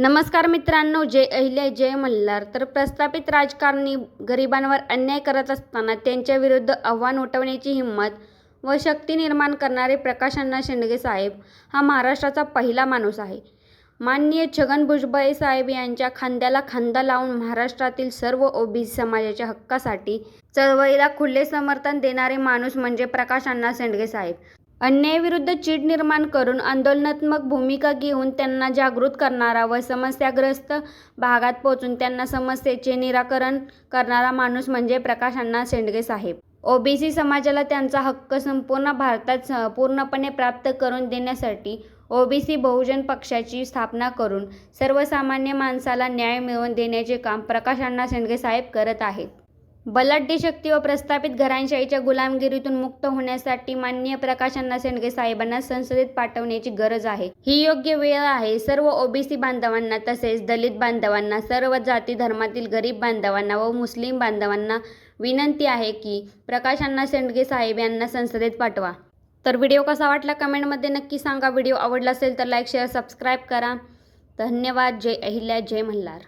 नमस्कार मित्रांनो जय अहिल्या जय मल्हार. तर प्रस्थापित राजकारणी गरिबांवर अन्याय करत असताना त्यांच्या विरुद्ध आव्हान उठवण्याची हिंमत व शक्ती निर्माण करणारे प्रकाश अण्णा शेंडगे साहेब हा महाराष्ट्राचा पहिला माणूस आहे. माननीय छगन भुजबळ साहेब यांच्या खांद्याला खांदा लावून महाराष्ट्रातील सर्व ओबीसी समाजाच्या हक्कासाठी चळवळीला खुले समर्थन देणारे माणूस म्हणजे प्रकाश अण्णा शेंडगे साहेब. अन्यायाविरुद्ध चीड निर्माण करून आंदोलनात्मक भूमिका घेऊन त्यांना जागृत करणारा व समस्याग्रस्त भागात पोहोचून त्यांना समस्येचे निराकरण करणारा माणूस म्हणजे प्रकाश अण्णा शेंडगे साहेब. ओबीसी समाजाला त्यांचा हक्क संपूर्ण भारतात स- पूर्णपणे प्राप्त करून देण्यासाठी ओबीसी बहुजन पक्षाची स्थापना करून सर्वसामान्य माणसाला न्याय मिळवून देण्याचे काम प्रकाश अण्णा शेंडगे साहेब करत आहेत. बलाढ्य शक्ती व प्रस्थापित घरांशाहीच्या गुलामगिरीतून मुक्त होण्यासाठी माननीय प्रकाश अण्णा शेंडगे साहेबांना संसदेत पाठवण्याची गरज आहे. ही योग्य वेळ आहे. सर्व ओबीसी बांधवांना तसेच दलित बांधवांना सर्व जाती धर्मातील गरीब बांधवांना व मुस्लिम बांधवांना विनंती आहे की प्रकाश अण्णा शेंडगे साहेब यांना संसदेत पाठवा. तर व्हिडिओ कसा वाटला कमेंटमध्ये नक्की सांगा. व्हिडिओ आवडला असेल तर लाईक शेअर सबस्क्राईब करा. धन्यवाद. जय अहिल्या. जय मल्हार.